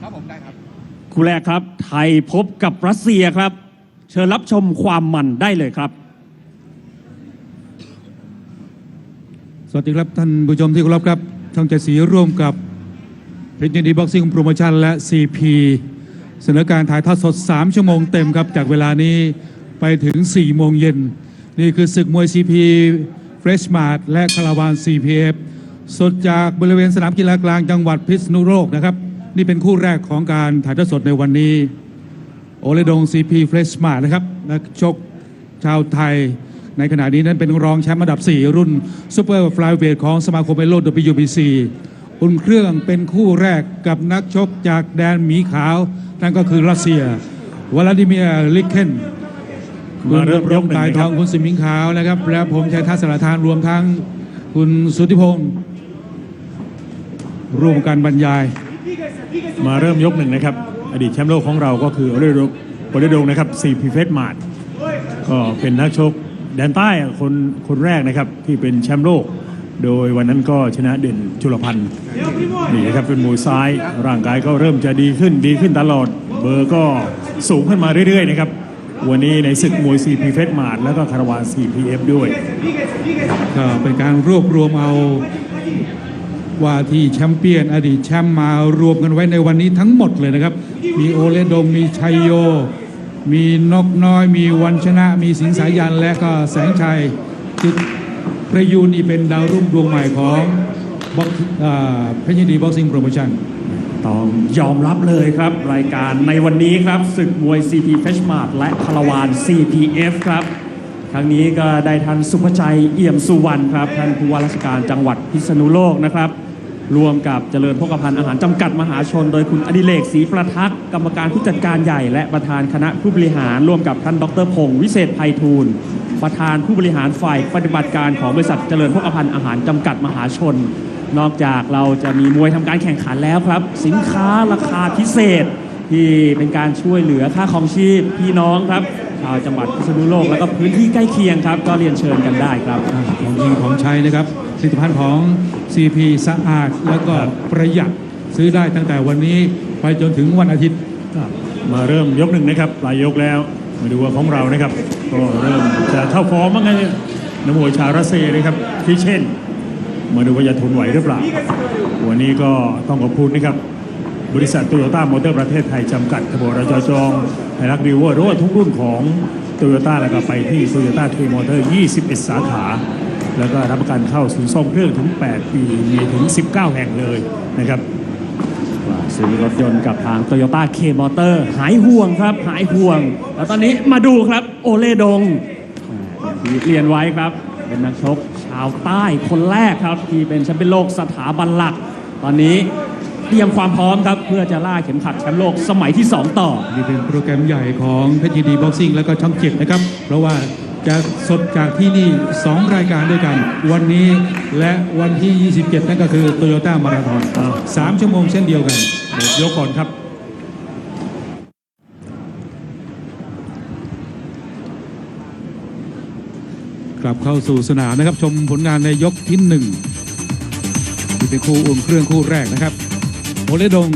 ครับผมได้ครับคู่แรกครับ ไทยพบกับรัสเซียครับ เชิญรับชมความมันได้เลยครับ สวัสดีครับท่านผู้ชมที่เคารพครับช่องเจ็ดสีร่วมกับเพชรยินดีบ็อกซิ่งโปรโมชั่นและ CP เสนอการถ่ายทอดสด 3 ชั่วโมงเต็มครับ จากเวลานี้ไปถึง 4 โมงเย็น นี่คือศึกมวย CP Fresh Mart และคาราวาน CPF สดจากบริเวณสนามกีฬากลางจังหวัดพิษณุโลกนะครับ นี่เป็นคู่แรกของการถ่ายทอดสดในวันนี้ โอเลดง CP Fresh Mart นะครับนักชกชาวไทย ในขณะนี้นั้นเป็นรองแชมป์อันดับ 4 รุ่นซูเปอร์ฟลายเวทของสมาคมเอโล WBC อุ่นเครื่องเป็นคู่แรกกับนักชกจากแดนหมีขาว นั่นก็คือรัสเซียวลาดิเมียร์ลิเคนคุณมาเริ่มรยงกหนึ่งตายนทครัอบงคุณสิมิงขาวนะครับ และผมชัยทัศน์สารทานรวมทั้งคุณสุทธิพงศ์ ร่วมการบรรยาย มาเริ่มยกหนึ่งนะครับ อดีตแชมป์โลกของเราก็คือโอเลโดโอเลโดงนะครับซีพีเฟสมาร์ก็เป็นนักชกแดนใต้คนคนแรกนะครับ ที่เป็นแชมป์โลก โดยวันนั้นก็ชนะเด่นจุลพันธ์นี่นะครับเป็นมวยซ้าย ร่างกายก็เริ่มจะดีขึ้นดีขึ้นตลอด เบอร์ก็สูงขึ้นมาเรื่อยๆนะครับวันนี้ในศึกมวย CP เฟสมาร์แล้วก็คาราวาน CPF ด้วย ก็เป็นการรวบรวมเอา ว่าที่แชมเปี้ยนอดีตแชมป์มารวมกันไว้ในวันนี้ทั้งหมดเลยนะครับ มีโอเลดงมีชัยโย มีนกน้อย มีวันชนะ มีสิงสายันและก็แสงชัยจิตประยูนนี่เป็นดาวรุ่งดวงใหม่ของบ็อกเพชรยินดีบ็อกซิ่งโปรโมชั่นต้องยอมรับเลยครับ รายการในวันนี้ครับศึกมวย CP f r e s h m a r t และคาราวาน CPF ครับครั้งนี้ก็ได้ท่านสุภชัยเอี่ยมสุวรรณครับ ท่านผู้ว่าราชการจังหวัดพิษณุโลกนะครับ รวมกับเจริญพกพันธ์อาหารจำกัดมหาชน โดยคุณอดิเรกศรีประทักษ์กรรมการผู้จัดการใหญ่ และประธานคณะผู้บริหาร ร่วมกับท่านดรพงศ์วิเศษไพฑูรย์ประธานผู้บริหารฝ่ายปฏิบัติการของบริษัทเจริญพกพันธ์อาหารจำกัดมหาชน นอกจากเราจะมีมวยทำการแข่งขันแล้วครับ สินค้าราคาพิเศษ ที่เป็นการช่วยเหลือค่าครองชีพพี่น้องครับชาวจังหวัดพิษณุโลกแล้วก็พื้นที่ใกล้เคียงครับ ก็เรียนเชิญกันได้ครับของจริงของใช้นะครับ ผลิตภัณฑ์ของ CP สะอาดแล้วก็ประหยัดซื้อได้ตั้งแต่วันนี้ไปจนถึงวันอาทิตย์มาเริ่มยกหนึ่งนะครับปลายยกแล้ว มาดูว่าของเรานะครับก็เริ่มจะเข้าฟอร์มบ้างไงนักมวยชาวรัสเซียนะครับที่เช่น มาดูว่าจะทนไหวหรือเปล่า วันนี้ก็ต้องขอบคุณนะครับ บริษัทโตโยต้ามอเตอร์ประเทศไทยจำกัดขบวนรจจองไทยรักดีเวอร์รือว่าทุกรุ่นของโตโยต้าแล้วก็ไปที่โตโยต้าเทมอเตอร์ 21 สาขา แล้วก็รับประกันเข้าศูนย์ซ่อมเครื่องถึง 8 ปี มีถึง 19 แห่งเลยนะครับซื้อรถยนต์กับทาง Toyota K Motor หายห่วงครับ หายห่วง แล้วตอนนี้มาดูครับโอเลดงอ่าอย่างที่เรียนไว้ครับ เป็นนักชกชาวใต้คนแรกครับ ที่เป็นแชมป์เป็นโลกสถาบันหลัก ตอนนี้เตรียมความพร้อมครับ เพื่อจะล่าเข็มขัดแชมป์โลกสมัยที่ 2 ต่อ นี่เป็นโปรแกรมใหญ่ของเพชรยินดีบ็อกซิ่งแล้วก็ช่องเจ็ดนะครับ เพราะว่า จะสดจากที่นี่ 2 รายการด้วยกัน วันนี้และวันที่ 27 นั่นก็คือโตโยต้ามาราธอนอ้าวสามชั่วโมงเช่นเดียวกันเดี๋ยวยกก่อนครับกลับเข้าสู่สนามนะครับชมผลงานในยกที่หนึ่งที่เป็นคู่อุ่นเครื่องคู่แรกนะครับโอเลดง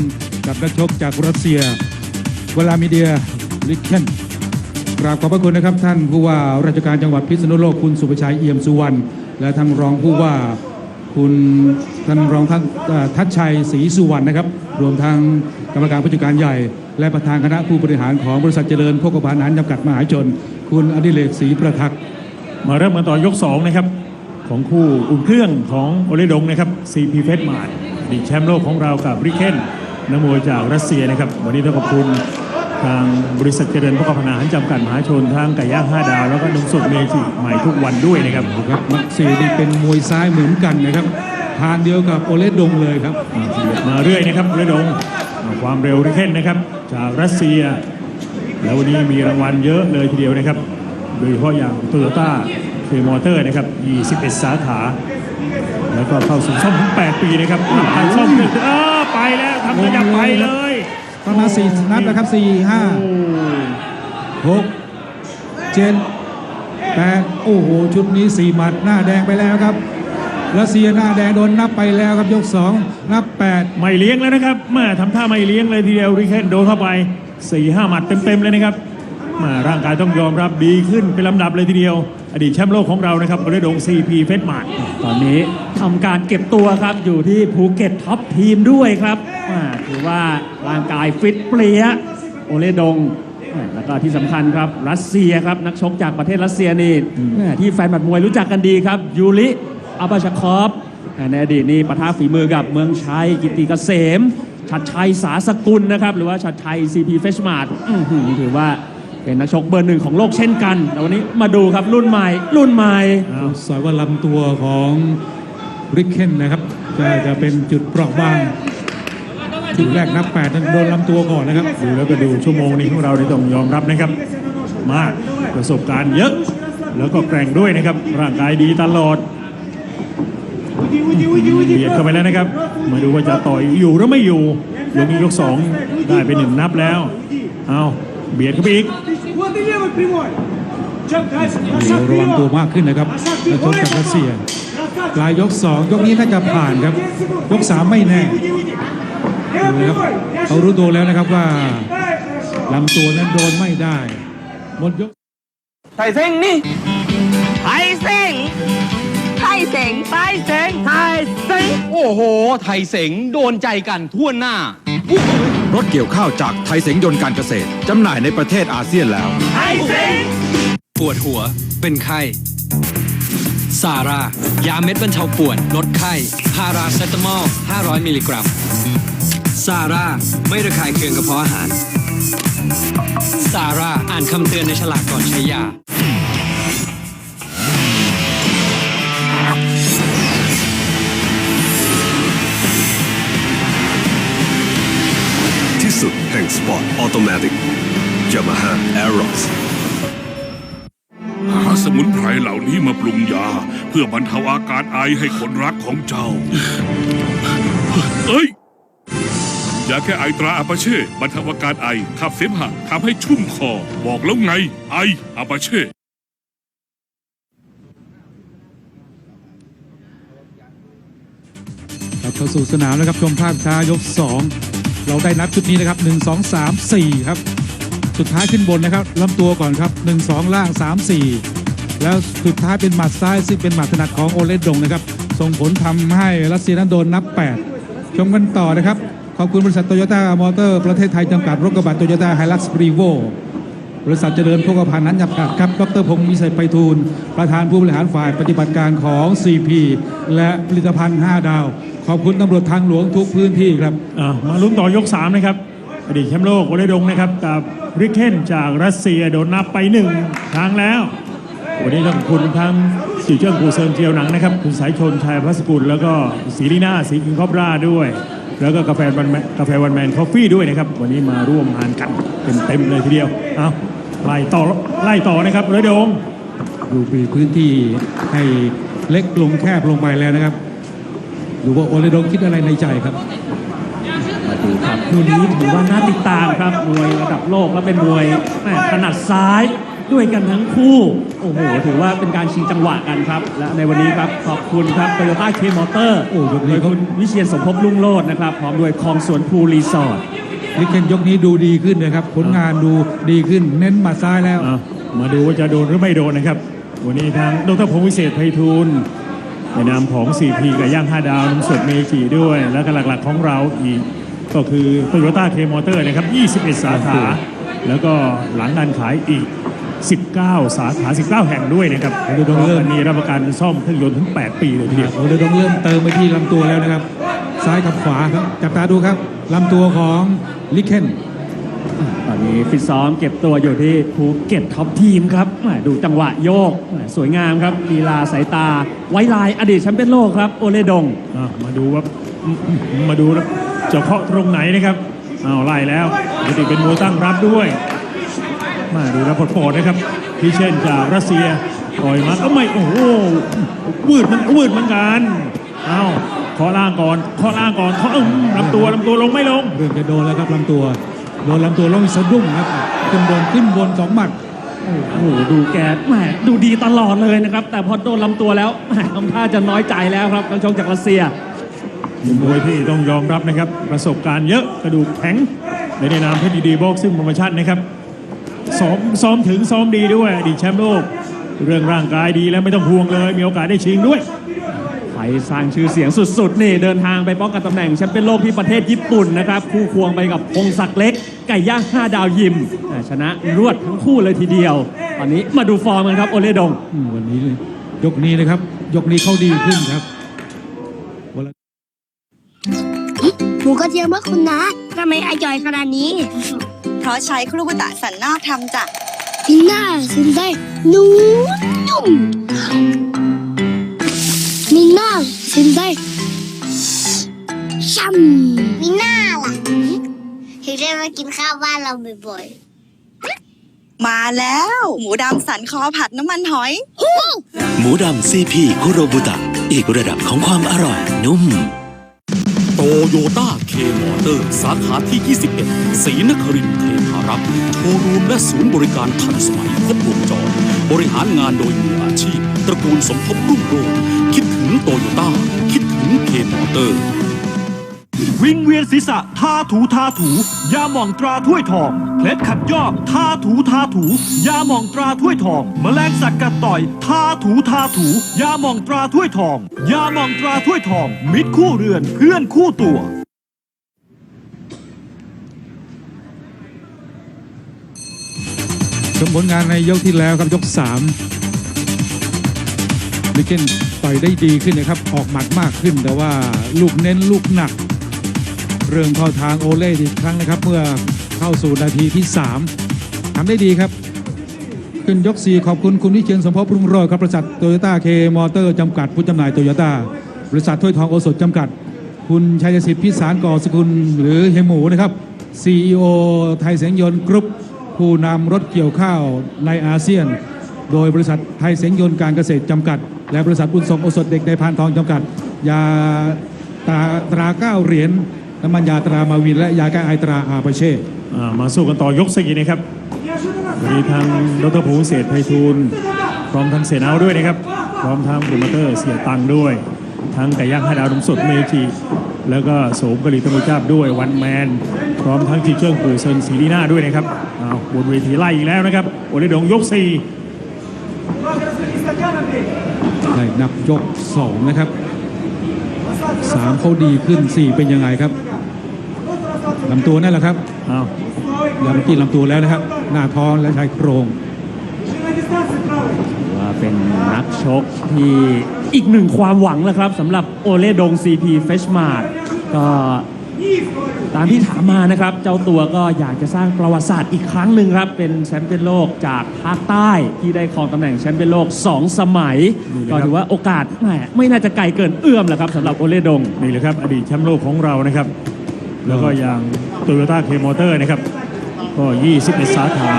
กับนักชกจากรัสเซียเวลามีเดียลิเคน กราบขอบพระคุณนะครับท่านผู้ว่าราชการจังหวัดพิษณุโลกคุณสุภชัยเอี่ยมสุวรรณและท่านรองผู้ว่าคุณท่านรองท่านทัชชัยศรีสุวรรณนะครับ รวมทั้งกรรมการผู้จัดการใหญ่ และประธานคณะผู้บริหารของบริษัทเจริญโภคภัณฑ์อาหารจำกัดมหาชน คุณอดิเรกศรีประทักษ์มาเริ่มกันต่อยก2นะครับของคู่อุ่นเครื่องของโอเลดงนะครับ CP เฟสมาร์อดีแชมป์โลกของเรากับริเคนนักมวยจากรัสเซียนะครับ วันนี้ต้องขอบคุณ ทางบริษัทเจริญพกพันธ์อาหารจำกัดมหาชนทางไก่ย่าง5ดาว แล้วก็นมสดเมจิใหม่ทุกวันด้วยนะครับครับมักซีนี่เป็นมวยซ้ายเหมือนกันนะครับทางเดียวกับโอเลสดงเลยครับอ่ามาเรื่อยนะครับโอเลดงอ่าความเร็วริเคนนะครับ จากรัสเซีย แล้ววันนี้มีรางวัลเยอะเลยทีเดียวนะครับ โดยเฉพาะอย่างโตโยต้าเคมอเตอร์นะครับ21 สาขา แล้วก็เข้าสู่ซ่อมถึง8ปีนะครับผ่านซ่อมถึงเออไปแล้วทำขยับไปเลย ตอนนั้สี่นัดนะครับสี่ห้าหกเจ็ดแปดโอ้โห ชุดนี้สี่หมัดหน้าแดงไปแล้วครับรัสเซียหน้าแดงโดนนับไปแล้วครับยกสองนับแปดไม่เลี้ยงแล้วนะครับแมาทำท่าไม่เลี้ยงเลยทีเดียวริเคนโดนเข้าไป4ี่ห้าหมัดเต็มๆเลยนะครับมาร่างกายต้องยอมรับดีขึ้นเป็นลำดับเลยทีเดียว อดีตแชมป์โลกของเรานะครับโอเลดงซีพีเฟสมาร์ตอนนี้ทำการเก็บตัวครับอยู่ที่ภูเก็ตท็อปทีมด้วยครับอ่าถือว่าร่างกายฟิตเปรี้ยโอเลดงอ่าแล้วก็ที่สำคัญครับรัสเซียครับนักชกจากประเทศรัสเซียนี่แม่ที่แฟนบัดมวยรู้จักกันดีครับยูริอาบาชาคอฟอ่าในอดีตนี่ปะทะฝีมือกับเมืองชัยกิติเกษมชัดชัยสาสกุลนะครับ หรือว่าชัดชัยซีพีเฟชมาร์ถือว่า เป็นนักชกเบอร์หนึ่งของโลกเช่นกันแต่วันนี้มาดูครับรุ่นใหม่ รุ่นใหม่สอยว่าลำตัวของริกเคนนะครับจะจะเป็นจุดเปราะบางจุดแรกนับแปดนั้นโดนลำตัวก่อนนะครับดูแล้วก็ดูชั่วโมงนี้ของเราได้ต้องยอมรับนะครับ มากประสบการณ์เยอะ แล้วก็แกร่งด้วยนะครับ ร่างกายดีตลอดเบียดเข้าไปแล้วนะครับ มาดูว่าจะต่อยอยู่หรือไม่อยู่ยกนี้ยกสองได้ไปหนึ่งนับแล้ว เอาเบียดเข้าไปอีก มีรวมตัวมากขึ้นนะครับนักชกจากรัสเซียปลายยกสองยกนี้น่าจะผ่านครับยกสามไม่แน่ดูครับเขารู้ตัวแล้วนะครับว่าลำตัวนั้นโดนไม่ได้หมดยกไทเซ้งนี่ไทเซ้ง เซ็งไทยเซ็งไทยเซ็งโอ้โห ไทยเสงโดนใจกันทั่วหน้า รถเกี่ยวข้าวจากไทยเสงยนต์การเกษตร จำหน่ายในประเทศอาเซียนแล้ว ไทยเซ็งปวดหัวเป็นไข้ซาร่ายาเม็ดบรรเทาปวดลดไข้พาราเซตามอล 500 มิลลิกรัมซาร่าไม่ระคายเคืองกระเพาะอาหารซาร่าอ่านคำเตือนในฉลากก่อนใช้ยา สุดแห่งสปอร์ตออโตเมติกยามาฮ่าแอโรสหาสมุนไพรเหล่านี้มาปรุงยา เพื่อบรรเทาอาการไอให้คนรักของเจ้า เอ้ย ยาแค่ไอตราอาปาเช่บรรเทาอาการไอขับเสมหะทำให้ชุ่มคอ บอกแล้วไง ไออาปาเช่ครับเข้าสู่สนามนะครับชมภาพช้ายก2 เราได้นับชุดนี้นะครับ 1 2 3 4 ครับ สุดท้ายขึ้นบนนะครับลำตัวก่อนครับ 1 2 ล่าง 3 4 แล้วสุดท้ายเป็นหมัดซ้ายซึ่งเป็นหมัดถนัดของโอเลดดงนะครับ ส่งผลทำให้รัสเซียนั้นโดนนับ 8 ชมกันต่อนะครับ ขอบคุณบริษัทโตโยต้ามอเตอร์ประเทศไทยจำกัดรถกระบะโตโยต้าไฮลักซ์รีโวบริษัทเจริญโภคภัณฑ์นั้นจำกัดครับ ดรพงศ์วิสัยไปทูลประธานผู้บริหารฝ่ายปฏิบัติการของ CP และผลิตภัณฑ์ 5 ดาว ขอบคุณตำรวจทางหลวงทุกพื้นที่ครับอะมาลุ้นต่อยก 3 นะครับ อดีตแชมป์โลกโอเลดงนะครับ กับริกเคนจากรัสเซียโดนนับไปหนึ่งครั้งแล้ว วันนี้ต้องขอบคุณทั้งสิวเจิ้งกูเซินเจียวหนังนะครับ คุณสายชนชัยพัสกุลแล้วก็สีลีน่าสีกิงคอบราด้วย แล้วก็กาแฟวันแมนกาแฟวันแมนคอฟฟี่ด้วยนะครับ วันนี้มาร่วมงานกันเต็มๆเลยทีเดียวเอาไล่ต่อไล่ต่อนะครับโอเลดง ดูปีพื้นที่ให้เล็กลงแคบลงไปแล้วนะครับ ดูว่าโอเลดงคิดอะไรในใจครับมาดูครับคู่นี้ถือว่าน่าติดตามครับมวยระดับโลกและเป็นมวยแม่ถนัดซ้ายด้วยกันทั้งคู่ โอ้โห ถือว่าเป็นการชิงจังหวะกันครับ และในวันนี้ครับ ขอบคุณครับโตโยต้าเคมอเตอร์โอ้ยกโดนี้ยเขาคุณวิเชียนสมภพลุ่งโลดนะครับ พร้อมด้วยคลองสวนภูรีสอร์ทลิเคนยกนี้ดูดีขึ้นนะครับ ผลงานดูดีขึ้น เน้นหมัดซ้ายแล้วอะมาดูว่าจะโดนหรือไม่โดนนะครับ วันนี้ทางดรพงศ์วิเศษไพฑูรย์ ในนามของ 4P กับย่าง5ดาวน้ำสดเมจิด้วย แล้วก็หลักๆของเราอีก ก็คือโตโยต้าเคมอเตอร์นะครับ 21 สาขา แล้วก็หลังการขายอีก 19 สาขา 19 แห่งด้วยนะครับดูตรงเรื่องมีรับประกันซ่อมเครื่องยนต์ถึง 8 ปีเลยทีเดียวโอเลดงเริ่มเติมไปที่ลำตัวแล้วนะครับ ซ้ายกับขวาครับ จับตาดูครับลำตัวของลิเคน ตอนนี้ฟิตซ้อมเก็บตัวอยู่ที่ภูเก็ตท็อปทีมครับแหม่ดูจังหวะโยกแหม่สวยงามครับลีลาสายตา ไว้ลายอดีตแชมป์เปี้ยนโลกครับ โอเลดงอะมาดูว่าอืมอืมมาดูแล้วจะเคาะตรงไหนนะครับอ้าวไล่แล้วปกติเป็นมวยตั้งรับด้วย มาดูแล้วปลดๆนะครับพี่เช่นจากรัสเซียต่อยมาก็ไม่โอ้โหวืดมันวืดเหมือนกันอ้าวเคาะล่างก่อนเคาะล่างก่อนเคาะอื้อลำตัวลำตัวลงไม่ลงเริ่มจะโดนแล้วครับลำตัว โดนลำตัวลงสะดุ้งครับขึ้นบนขึ้นบนสองหมัดโอ้โหดูแกแหมดูดีตลอดเลยนะครับ แต่พอโดนลำตัวแล้วแหมทำท่าจะน้อยใจแล้วครับนักชกจากรัสเซียเป็นมวยที่ต้องยอมรับนะครับ ประสบการณ์เยอะกระดูกแข็งในในนามเพชรดีบ็อกซิ่งโปรโมชั่นนะครับซ้อมซ้อมถึงซ้อมดีด้วยอดีตแชมป์โลก เรื่องร่างกายดีแล้วไม่ต้องห่วงเลย มีโอกาสได้ชิงด้วย ไปสร้างชื่อเสียงสุดๆ นี่เดินทางไปป้องกันตำแหน่งแชมป์เป็นโลกที่ประเทศญี่ปุ่นนะครับ คู่ควงไปกับพงศักดิ์เล็ก ไก่ย่าง5ดาวยิมอ่าชนะรวดทั้งคู่เลยทีเดียว ตอนนี้มาดูฟอร์มกันครับ โอเลดงอืมวันนี้เลยยกนี้นะครับ ยกนี้เขาดีขึ้นครับวันละหมูกระเทียมมากคุณนะทำไมอร่อยขนาดนี้ เพราะใช้ครูบุตะสันนอกทำจ้ะพินน่าสินได้นุ่มนุ่มมิ น่าสินได้ช่ำมิน่าล่ะถึงได้มากินข้าวบ้านเราบ่อยมาแล้ว หมูดำสันคอผัดน้ำมันหอย หมูดำซีพีคุโรบุตะ อีกระดับของความอร่อยนุ่ม โตโยต้าเคมอเตอร์สาขาที่ 21 ศรีนครินทร์เทพารักษ์โชว์รูมและศูนย์บริการทันสมัยครบวงจร บริหารงานโดยมืออาชีพ ตระกูลสมภพรุ่งโรจน์คิดถึงโตโยต้า คิดถึงเคมอเตอร์ วิงเวียนศีรษะทาถูทาถู ยาหม่องตราถ้วยทองเคล็ดขัดยอกทาถูทาถู ยาหม่องตราถ้วยทอง แมลงสัตว์กัดต่อยทาถูทาถู ยาหม่องตราถ้วยทอง ยาหม่องตราถ้วยทอง มิตรคู่เรือนเพื่อนคู่ตัวชมผลงานในยกที่แล้วครับยก 3 มิเกนต่อยได้ดีขึ้นนะครับ ออกหมัดมากขึ้น แต่ว่าลูกเน้นลูกหนัก เรื่องเข้าทางโอเล่อีกครั้งนะครับ เมื่อเข้าสู่นาทีที่ 3ทำได้ดีครับ ขึ้นยก 4 ขอบคุณคุณวิเชียนสมภพรุ่งโรจน์ครับบริษัทโตโยต้าเคมอเตอร์จำกัดผู้จำหน่ายโตโยต้าบริษัทถ้วยทองโอสถจำกัด คุณชัยสิทธิ์พิสารก่อสกุลหรือเฮหมูนะครับ CEO ไทยเสียงยนต์กรุ๊ปผู้นำรถเกี่ยวข้าวในอาเซียน โดยบริษัทไทยเสียงยนต์การเกษตรจำกัด และบริษัทบุญส่งโอสถเด็กในพานทองจำกัด ยาตราตราเก้าเหรียญน้ำมันยาตรามาวินและยาแก้ไอตราอาปาเช่อ่ามาสู้กันต่อยกสี่นะครับวันนี้ทางดรภูเศษไพฑูรย์พร้อมทั้งเสนาด้วยนะครับ พร้อมทั้งโปรโมเตอร์เสียตังด้วย ทั้งไก่ย่างให้ดาวนมสดเมจิแล้วก็โสมกะหรี่ตะมุจ้าบด้วยวันแมน พร้อมทั้งทีเจิ้งปู่เซินสีลีน่าด้วยนะครับอ้าวบนเวทีไล่อีกแล้วนะครับโอเลดงยกสี่ ได้นับยก 2 นะครับ 3เขาดีขึ้น 4 เป็นยังไงครับลำตัวนั่นแหละครับอ้าวยาเมื่อกี้ลำตัวแล้วนะครับ หน้าท้องและชายโครงว่าเป็นนักชกที่อีกหนึ่งความหวังแล้วครับสำหรับโอเลดง CP f e s h m a r t ก็ ตามที่ถามมานะครับ เจ้าตัวก็อยากจะสร้างประวัติศาสตร์อีกครั้งหนึ่งครับ เป็นแชมป์เปี้ยนโลกจากภาคใต้ที่ได้ครองตำแหน่งแชมป์เปี้ยนโลก 2 สมัยก็ถือว่าโอกาสแหมไม่น่าจะไกลเกินเอื้อมแหละครับสำหรับโอเลดง นี่แหละครับอดีตแชมป์โลกของเรานะครับ แล้วก็อย่างโตโยต้าเคมอเตอร์นะครับ ก็ 21 สาขา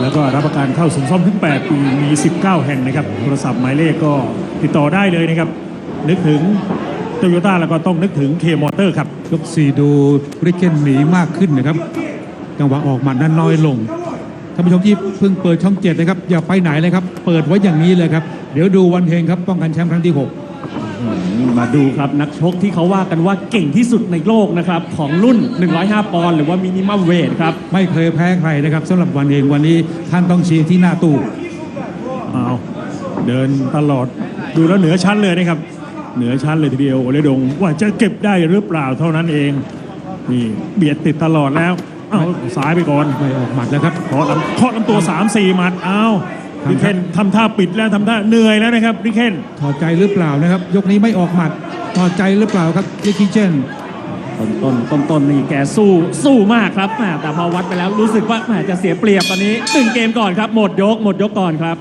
แล้วก็รับประกันเข้าถึงซ่อมถึง 8 ปีมี 19 แห่งนะครับ โทรศัพท์หมายเลขก็ติดต่อได้เลยนะครับ นึกถึง โตโยต้าแล้วก็ต้องนึกถึงเคมอเตอร์ครับยก4ดูริเกนหนีมากขึ้นนะครับจังหวะออกหมัดนั้นน้อยลงท่านผู้ชมที่เพิ่งเปิดช่องเจ็ดนะครับอย่าไปไหนเลยครับ เปิดไว้อย่างนี้เลยครับ เดี๋ยวดูวันเฮงครับป้องกันแชมป์ครั้งที่มาดูครับนักชกที่เขาว่ากันว่าเก่งที่สุดในโลกนะครับ ของรุ่น 105 ปอนด์หรือว่ามินิมัมเวทครับ6ไม่เคยแพ้ใครนะครับสำหรับวันเฮงวันนี้ท่านต้องเชียร์ที่หน้าตู้อ้าวเดินตลอดดูแล้วเหนือชั้นเลยนะครับ เหนือชั้นเลยทีเดียวโอเลดงว่าจะเก็บได้หรือเปล่าเท่านั้นเองนี่เบียดติดตลอดแล้วเอาสายไปก่อนไม่ออกหมัดแล้วครับเคาะลำเคาะลำตัว 3 4 หมัดเอาทำริเคนทำท่าปิดแล้วทำท่าเหนื่อยแล้วนะครับริเคนถอดใจหรือเปล่านะครับ ยกนี้ไม่ออกหมัดถอดใจหรือเปล่าครับเยคิเจนต้นต้นต้นต้นนี่แกสู้สู้มากครับแหมแต่พอวัดไปแล้วรู้สึกว่าแหมจะเสียเปรียบตอนนี้หนึ่งเกมก่อนครับหมดยกหมดยกก่อนครับ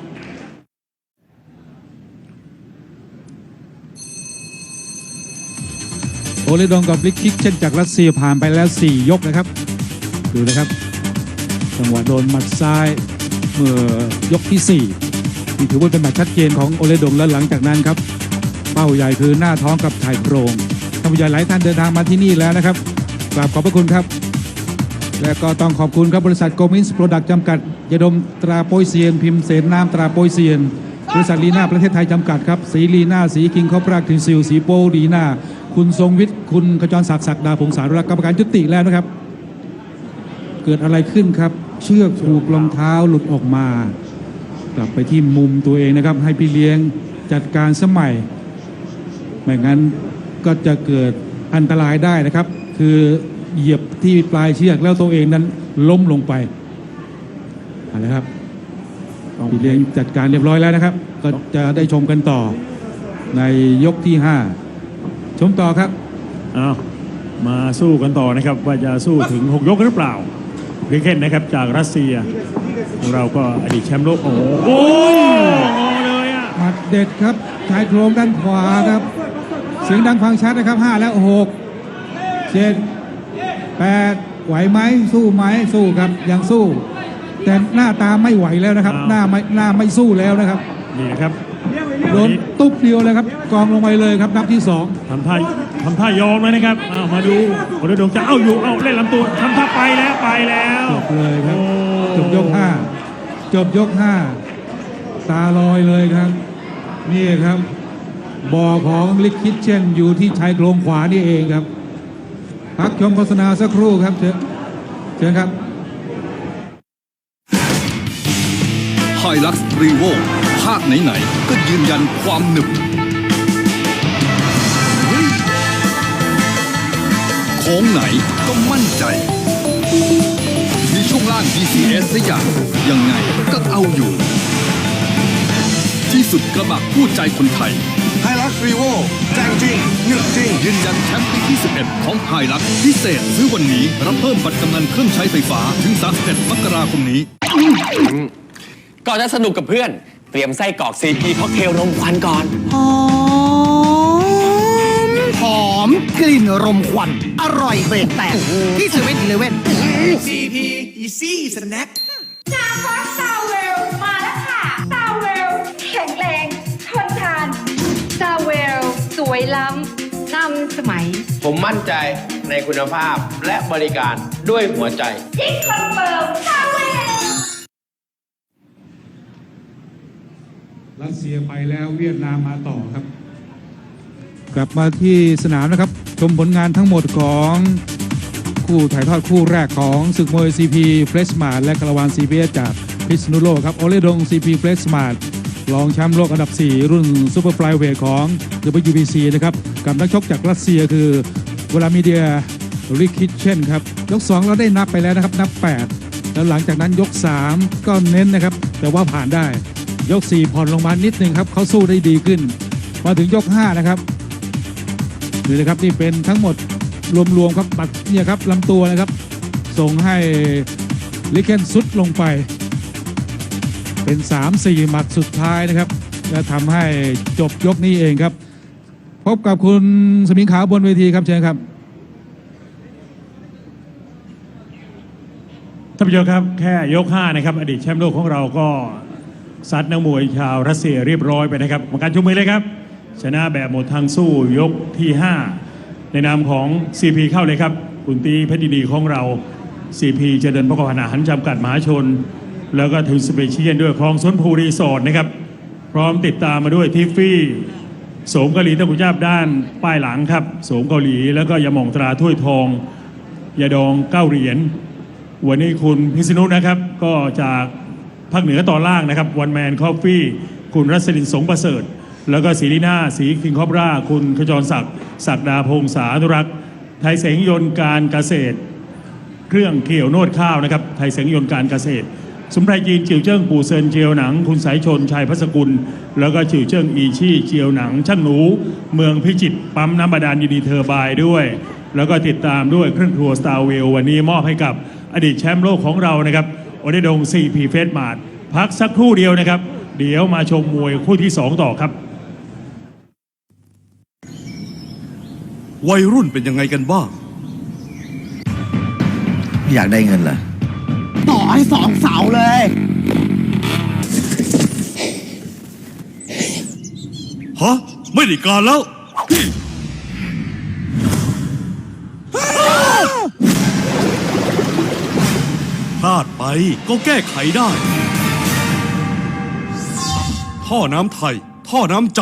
เลดองกับลิกคิกเช่นจากรัสเซียผ่านไปแล้ว 4 ยกนะครับ ดูนะครับ จังหวะโดนหมัดซ้ายเมื่อยกที่4ที่ถือว่าเป็นหมัดชัดเจนของโอเลดองและหลังจากนั้นครับ เป้าใหญ่คือหน้าท้องกับชายโครงท่านผู้ใหญ่หลายท่านเดินทางมาที่นี่แล้วนะครับกราบขอบพระคุณครับ และก็ต้องขอบคุณครับบริษัทโกมินส์โปรดักต์จำกัดยาดมตราโปยเซียน พิมพ์เสนน้ำตราโปยเซียนบริษัทลีน่าประเทศไทยจำกัดครับ สีลีน่าสีคิงคอปรากทินซิลสีโปลีน่า คุณทรงวิทย์ คุณขจรศักดิ์ศักดาพงษารุรักษ์กรรมการยุติแล้วนะครับ เกิดอะไรขึ้นครับ เชือกผูกรองเท้าหลุดออกมา กลับไปที่มุมตัวเองนะครับ ให้พี่เลี้ยงจัดการสมัย ไม่งั้นก็จะเกิดอันตรายได้นะครับ คือเหยียบที่ปลายเชือกแล้วตัวเองนั้นล้มลงไปอาละครับพี่เลี้ยงจัดการเรียบร้อยแล้วนะครับ ก็จะได้ชมกันต่อในยกที่ 5 ชมต่อครับเอามาสู้กันต่อนะครับ ว่าจะสู้ถึง 6 ยกหรือเปล่าริเคนนะครับจากรัสเซียของเราก็อดีตแชมป์โลกโอ้โหโอ้งอเลยอะหมัดเด็ดครับชายโครงด้านขวาครับ เสียงดังฟังชัดนะครับ 5 แล้ว6 7 8 ไหวไหมสู้ไหมสู้ครับยังสู้ แต่หน้าตาไม่ไหวแล้วนะครับ หน้าไม่หน้าไม่สู้แล้วนะครับนี่นะครับโดนตุ๊บเดียวเลยครับ กองลงไปเลยครับนับที่ทำท่าทำท่ายอมเลยนะครับเอามาดูโอเดดงจะเอาอยู่เอาเล่นลำตัวทำท่าไปแล้วไปแล้ว2จบเลยครับโอ้จบยก5จบยก5ตาลอยเลยครับ นี่ครับบ่อของลิคคิดเช่นอยู่ที่ชายโครงขวานี่เองครับพักชมโฆษณาสักครู่ครับเชิญเชิญครับไฮลักซ์รีโวภาคไหน ๆ ก็ยืนยันความหนึบ โค้งไหนก็มั่นใจ มีช่วงล่าง DCS สอย่าง ยังไงก็เอาอยู่ ที่สุดกระบะคู่ใจคนไทย ไฮลักซ์รีโวแจ้งจริงหนึบจริง ยืนยันแชมป์ปีที่ 11 ของไฮลักซ์พิเศษซื้อวันนี้ รับเพิ่มบัตรกำนันเครื่องใช้ไฟฟ้าถึง 31 มกราคมนี้ ก่อนจะสนุกกับเพื่อน เตรียมไส้กรอกซีพีค็อกเทลนมควันก่อน หอมหอม กลิ่นรมควัน อร่อยเบรกแตก ที่เซเว่นอีเลเว่น CP Easy Snack ซาฟอสซาเวลมาแล้วค่ะซาเวลแข็งแรงทนทานซาเวลสวยล้ำนำสมัย ผมมั่นใจในคุณภาพและบริการด้วยหัวใจจิ๊กคอนเฟิร์มซาเวลรัสเซียไปแล้วเวียดนามมาต่อครับ กลับมาที่สนามนะครับ ชมผลงานทั้งหมดของคู่ถ่ายทอดคู่แรกของศึกมวย CP f r e s h m a r t และคาราวาน CPS จากพิษณุโลกครับโอเลดง CP f r e s h m a r t รองแชมป์โลกอันดับ 4 รุ่นซูเปอร์ไฟลเวทของ WBC นะครับ กับนักชกจากรัสเซียคือเวลามีเดียริคิดเช่นครับ ยก 2 เราได้นับไปแล้วนะครับ นับ 8 แล้วหลังจากนั้นยก 3 ก็เน้นนะครับ แต่ว่าผ่านได้ยก 4 ผ่อนลงมานิดนึงครับเขาสู้ได้ดีขึ้น มาถึงยก 5 นะครับ นี่นะครับนี่เป็นทั้งหมดรวมๆครับบัตรเนี่ยครับลำตัวนะครับ ส่งให้ลิเคนซุดลงไป เป็น 3-4 หมัดสุดท้ายนะครับจะทำให้จบยกนี้เองครับ พบกับคุณสมิงขาวบนเวทีครับเชิญครับท่านผู้ชมครับแค่ยก 5 นะครับ อดีตแชมป์โลกของเราก็ซัดนักมวยชาวรัสเซียเรียบร้อยไปนะครับกรรมการชุมมือเลยครับ ชนะแบบหมดทางสู้ยกที่ 5 ในนามของ CP เข้าเลยครับคุณตีเพชรดีของเรา CP เจริญประกอบอาหารจำกัดมหาชน แล้วก็ถึงสเปเชียลด้วยคลองสวนภูรีสอร์ทนะครับ พร้อมติดตามมาด้วยทิฟฟี่โสมเกาหลีตะกุญาบด้านป้ายหลังครับโสมเกาหลีแล้วก็ยาหม่องตราถ้วยทองยาดองเก้าเหรียญวันนี้คุณพิษณุนะครับ ก็จากภาคเหนือตอนล่างนะครับวันแมนคอฟฟี่คุณรัศดินสงประเสริฐ แล้วก็ศรีลีน่าสีคิงคอบรา คุณขจรศักดิ์ศักดาพงษานุรักษ์ ไทยเสงยนต์การเกษตร เครื่องเกี่ยวโนดข้าวนะครับ ไทยเสงยนต์การเกษตร สมไพรจีนจิวเจิ้งปู่เซินเจียวหนัง คุณสายชนชัยพัสกุล แล้วก็จิวเจิ้งอีชี่เจียวหนังช่างหนู เมืองพิจิตรปั๊มน้ำบาดาลยินดีเทอบายด้วย แล้วก็ติดตามด้วยเครื่องครัวสตาร์เวลวันนี้มอบให้กับอดีตแชมป์โลกของเรานะครับโอเดดงซีพีเฟสมาร์พักสักครู่เดียวนะครับ เดี๋ยวมาชมมวยคู่ที่ 2 ต่อครับ วัยรุ่นเป็นยังไงกันบ้าง อยากได้เงินเหรอต่อให้สองเสาเลย ฮะ ไม่ได้การแล้วถ้าดไปก็แก้ไขได้ ท่อน้ำไทย ท่อน้ำใจ